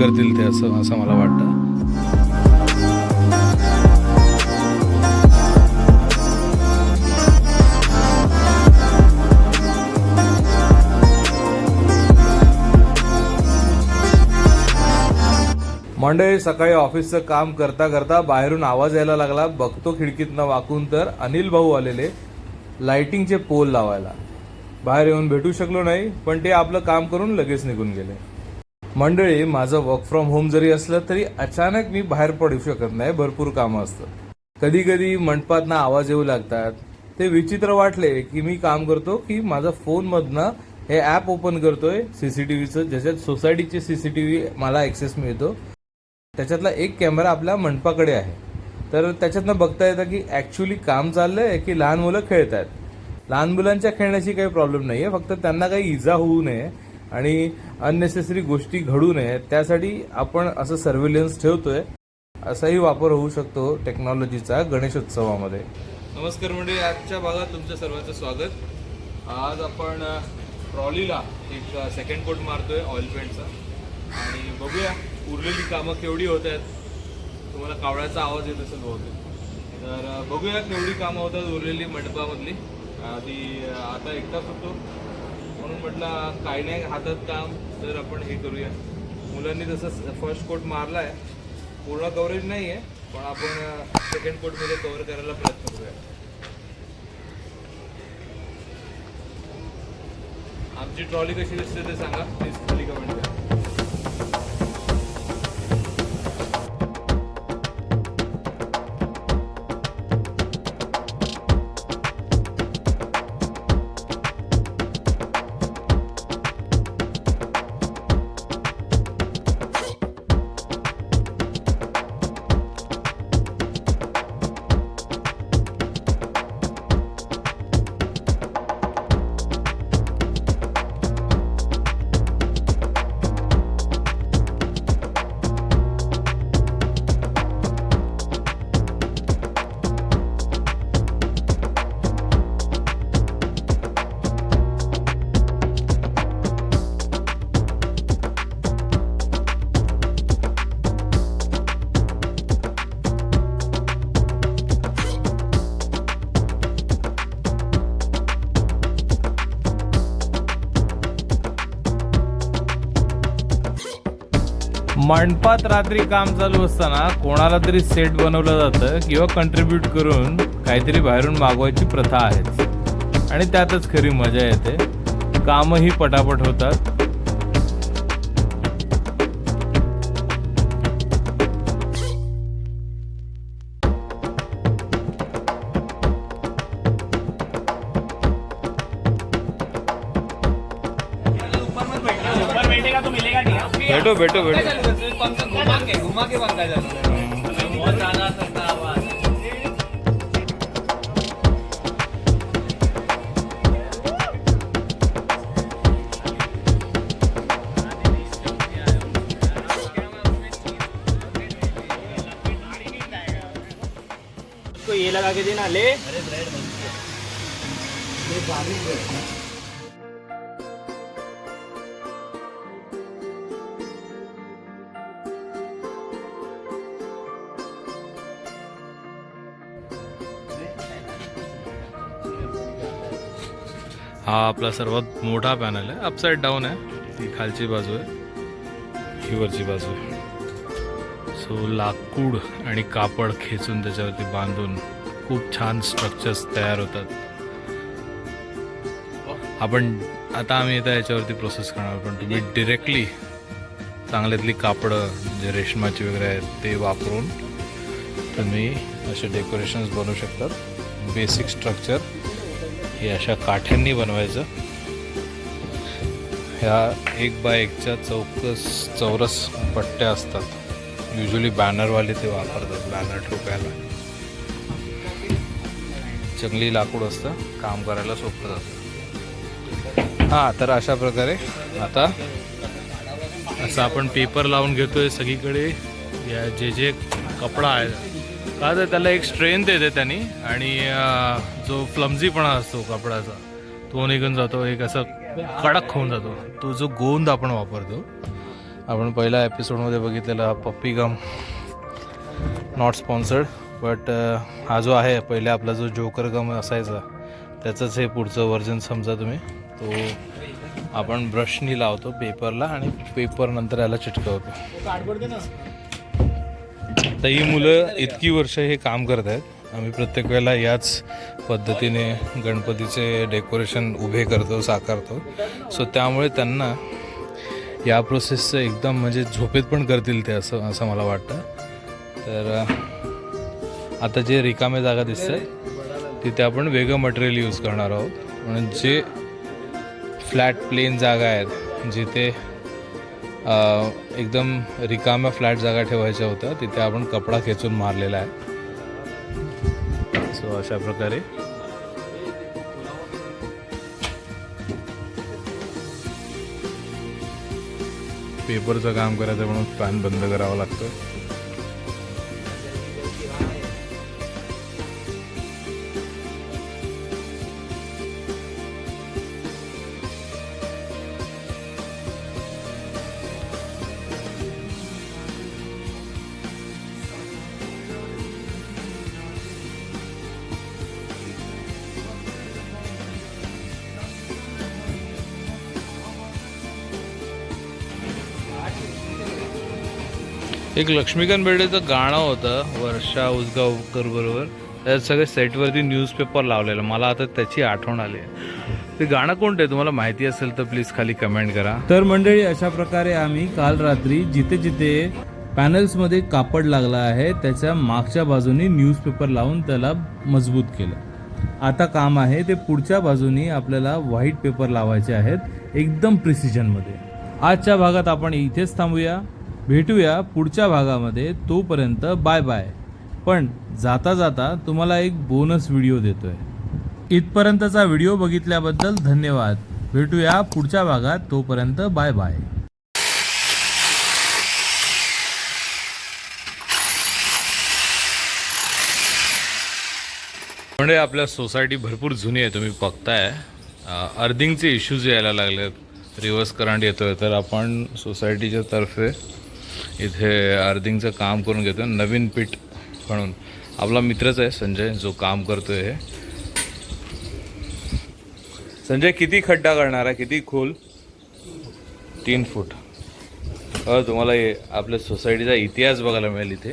करतील ते असं असं मला वाटतं. मंडळी सकाळी ऑफिसचं काम करता करता बाहेरून आवाज यायला लागला. बघतो खिडकीतनं वाकून तर. अनिल भाऊ आलेले लाइटिंगचे पोल लावायला. बाहेर येऊन भेटू शकलो नाही पण ते आपलं काम करून लगेच निघून गेले. मंडळी माझं वर्क फ्रॉम होम जरी असलं तरी अचानक मी बाहेर पडू शकत नाही. भरपूर कामं असतं कधी कधी मंडपातनं आवाज येऊ लागतात. ते विचित्र वाटले की मी काम करतो की माझा फोनमधनं हे ॲप ओपन करतोय सीसीटीव्हीचं ज्याच्यात सोसायटीचे सीसीटीव्ही मला ॲक्सेस मिळतो. त्याच्यातला एक कॅमेरा आपल्या मंडपाकडे आहे. तर त्याच्यातनं बघता येतं की ॲक्च्युली काम चाललं आहे की लहान मुलं खेळत आहेत लहान मुलांच्या खेळण्याची काही प्रॉब्लेम नाही आहे फक्त त्यांना काही इजा होऊ नये. आणि अननेसेसरी गोष्टी घडू नये त्यासाठी आपण असं सर्व्हिलन्स ठेवतोय. असाही वापर होऊ शकतो टेक्नॉलॉजीचा गणेशोत्सवामध्ये. नमस्कार म्हणजे आजच्या भागात तुमचं सर्वांचं स्वागत. आज आपण ट्रॉलीला एक सेकंड कोट मारतोय ऑइल पेंटचा आणि बघूया उरलेली कामं केवढी होत आहेत. तुम्हाला कावळ्याचा आवाज येत असेल बहुतेक. तर बघूया केवढी कामं होतात उरलेली मंडपामधली. आधी आता एकटाच होतो. म्हटलं काही नाही हातात काम तर आपण हे करूया. मुलांनी जसं फर्स्ट कोट मारला आहे पूर्ण कव्हरेज नाही आहे पण आपण सेकंड कोटमध्ये कव्हर करायला प्रयत्न करूया. आमची ट्रॉली कशी दिसते ते सांगा प्लीज खाली कमेंट मंडपात रात्री काम चालू असताना कोणाला तरी सेट बनवलं जातं किंवा कंट्रीब्यूट करून काहीतरी बाहेरून मागवायची प्रथा आहेच. आणि त्यातच खरी मजा येते. कामही पटापट होतात. मिलेगा नहीं हाँ? भेटो भेटो भेटो घुमा के घुमा के पंखा चलता है बहुत ज्यादा सकता आवाज उसको ये लगा के देना ले। हा आपला सर्वात मोठा पॅनल आहे. अपसाईड डाऊन आहे. ती खालची बाजू आहे. ही वरची बाजू आहे. सो लाकूड आणि कापड खेचून त्याच्यावरती बांधून खूप छान स्ट्रक्चर्स तयार होतात. आपण आता आम्ही आता याच्यावरती प्रोसेस करणार पण तुम्ही डिरेक्टली चांगल्यातली कापडं जे रेशमाची वगैरे आहेत ते वापरून तुम्ही असे डेकोरेशन्स बनवू शकतात. बेसिक स्ट्रक्चर हे अशा काठ्यांनी बनवायचं. ह्या एक बाय एकच्या चौकस चौरस पट्ट्या असतात. युजली बॅनरवाले ते वापरतात बॅनर ठोकायला. जंगली लाकूड असतं काम करायला सोपं जातं. हां तर अशा प्रकारे आता असं आपण पेपर लावून घेतोय सगळीकडे. या जे जे कपडा आहे का तर त्याला एक स्ट्रेंथ येते त्यांनी. आणि जो फ्लमझीपणा असतो कपड्याचा तो निघून जातो. एक असं कडक होऊन जातो. तो जो गोंद आपण वापरतो. आपण पहिल्या एपिसोडमध्ये बघितलेला पप्पी गम नॉट स्पॉन्सर्ड बट हा जो आहे पहिले आपला जो जोकर गम असायचा त्याचंच हे पुढचं व्हर्जन समजा तुम्ही. तो आपण ब्रशनी लावतो पेपरला आणि पेपर नंतर याला चिटकवतो. तर ही मुलं इतकी वर्ष हे काम करत आहेत. आम्ही प्रत्येक वेळेला याच पद्धतीने गणपतीचे डेकोरेशन उभे करतो साकारतो. सो त्यामुळे त्यांना या प्रोसेसचं एकदम म्हणजे झोपेत पण करतील ते असं असं मला वाटतं. तर आता जे रिकामे जागा दिसत आहे तिथे आपण वेगळं मटेरियल यूज करणार आहोत. म्हणून जे फ्लॅट प्लेन जागा आहेत जिथे एकदम रिकाम्या फ्लॅट जागा ठेवायच्या होत्या. तिथे आपण कपडा खेचून मारलेला आहे. सो अशा प्रकारे. पेपरचं काम करायचं म्हणून फॅन बंद करावा लागतो. एक लक्ष्मीकांत बेर्डेचं गाणं होतं वर्षा उसगावकर बरोबर. त्यात सगळे सेटवरती न्यूजपेपर लावलेलं. मला आता त्याची आठवण आली आहे. ते गाणं कोणतं आहे? तुम्हाला माहिती असेल तर प्लीज खाली कमेंट करा. तर मंडळी अशा प्रकारे आम्ही काल रात्री जिथे जिथे पॅनल्समध्ये कापड लागला आहे त्याच्या मागच्या बाजूनी न्यूजपेपर लावून त्याला मजबूत केलं. आता काम आहे ते पुढच्या बाजूनी आपल्याला व्हाईट पेपर लावायचे आहेत एकदम प्रिसिजनमध्ये आजच्या भागात आपण इथेच थांबूया. भेटूया पुढच्या भागामध्ये तोपर्यंत बाय बाय. पण जाता जाता तुम्हाला एक बोनस व्हिडिओ देतोय. इथपर्यंतचा व्हिडिओ बघितल्याबद्दल धन्यवाद. भेटूया पुढच्या भागात तोपर्यंत बाय बाय. म्हणजे आपल्या सोसायटी भरपूर जुनी आहे तुम्ही बघताय. अर्थिंगचे इश्यूज यायला लागलेत. रिव्हर्स करंट येतोय तर आपण सोसायटीच्या तर्फे इथे अर्थिंगचं काम करून घेतो नवीन पीठ म्हणून. आपला मित्रच आहे संजय जो काम करतो आहे संजय किती खड्डा करणार आहे? किती खोल? तीन फूट. अ, तुम्हाला आपल्या सोसायटीचा इतिहास बघायला मिळेल इथे.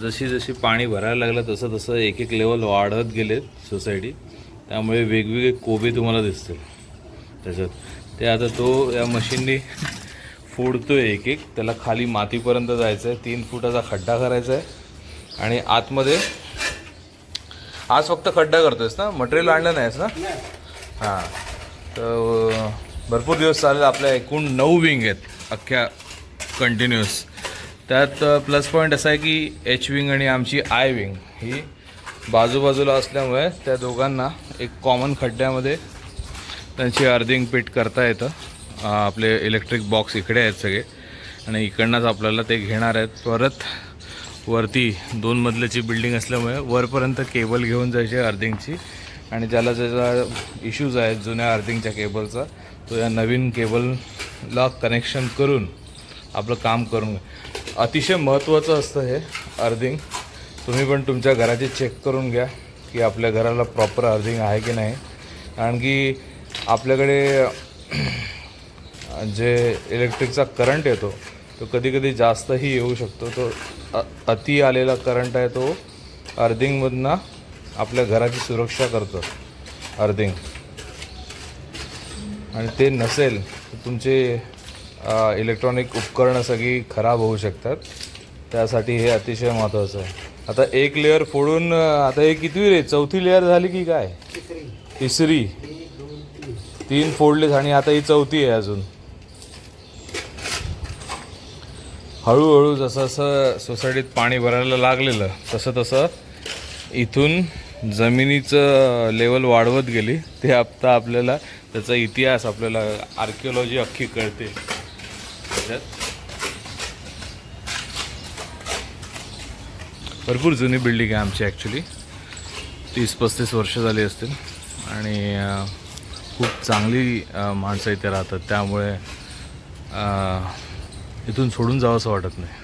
जशी जशी पाणी भरायला लागलं तसं तसं एक एक लेवल वाढत गेले सोसायटी. त्यामुळे वेगवेगळे कोबे तुम्हाला दिसतील. त्याच्यात. ते आता तो या मशीननी फोडतोय एक एक त्याला खाली मातीपर्यंत जायचं आहे तीन फुटाचा खड्डा करायचा आहे आणि आतमध्ये आज फक्त खड्डा करतोयस ना? मटेरियल आणलं नाहीस ना? हां. तर भरपूर दिवस चालेल. आपल्या एकूण नऊ विंग आहेत. अख्ख्या कंटिन्युअस त्यात प्लस पॉईंट असा आहे की एच विंग आणि आमची आय विंग ही बाजूबाजूला असल्यामुळे त्या दोघांना एक कॉमन खड्ड्यामध्ये त्यांची अर्धिंग पीठ करता येतं. आपले इलेक्ट्रिक बॉक्स इकडे आहेत सगळे. आणि इकडनंच आपल्याला ते घेणार आहेत. परत वरती दोन मजल्याची बिल्डिंग असल्यामुळे वरपर्यंत केबल घेऊन जायची अर्थिंगची आणि ज्याला ज्याचा इश्यूज आहेत जुन्या अर्थिंगच्या केबलचा तो या नवीन केबलला कनेक्शन करून आपलं काम करून अतिशय महत्त्वाचं असतं हे अर्थिंग तुम्ही पण तुमच्या घराची चेक करून घ्या की आपल्या घराला प्रॉपर अर्थिंग आहे की नाही. कारण की आपल्याकडे जे इलेक्ट्रिकचा करंट येतो तो कधी कधी जास्तही येऊ शकतो. तो अति आलेला करंट आहे तो अर्धिंगमधनं आपल्या घराची सुरक्षा करतो अर्धिंग. आणि ते नसेल तर तुमचे इलेक्ट्रॉनिक उपकरणं सगळी खराब होऊ शकतात. त्यासाठी हे अतिशय महत्त्वाचं आहे. आता एक लेअर फोडून आता हे किती रे? चौथी लेअर झाली की काय? तिसरी. तीन फोडलेत आणि आता ही चौथी आहे अजून. हळूहळू जसं जसं सोसायटीत पाणी भरायला लागलेलं तसं तसं इथून जमिनीचं लेवल वाढवत गेली. ते आता आपल्याला त्याचा इतिहास आपल्याला आर्किओलॉजी अख्खी कळते. त्याच्यात भरपूर जुनी बिल्डिंग आहे आमची ॲक्च्युली तीस पस्तीस वर्ष झाली असतील. आणि खूप चांगली माणसं इथे राहतात. त्यामुळे इथून सोडून जावं असं वाटत नाही.